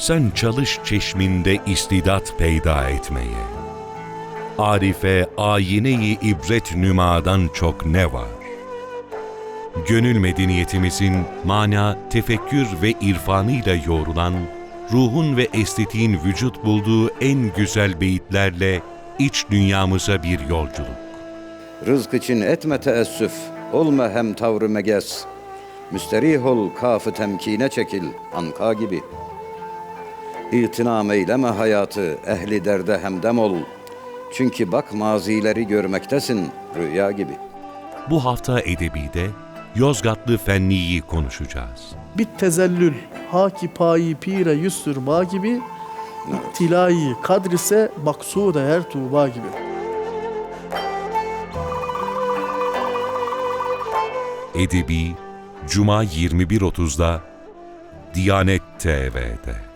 Sen çalış çeşminde istidat peyda etmeye. Arife ayine-i ibret nümadan çok ne var? Gönül medeniyetimizin mana, tefekkür ve irfanıyla yoğrulan, ruhun ve estetiğin vücut bulduğu en güzel beyitlerle iç dünyamıza bir yolculuk. Rızk için etme teessüf, olma hem tavrı meges. Müsterih ol, kafı temkine çekil, anka gibi. İtinam eyleme hayatı, ehli derde hemdem ol. Çünkü bak mazileri görmektesin, rüya gibi. Bu hafta Edebi'de Yozgatlı Fenni'yi konuşacağız. Bit tezellül, haki payi pire yüstür gibi, ittilayı kadr ise maksuda her tuğba gibi. Edebi, Cuma 21.30'da Diyanet TV'de.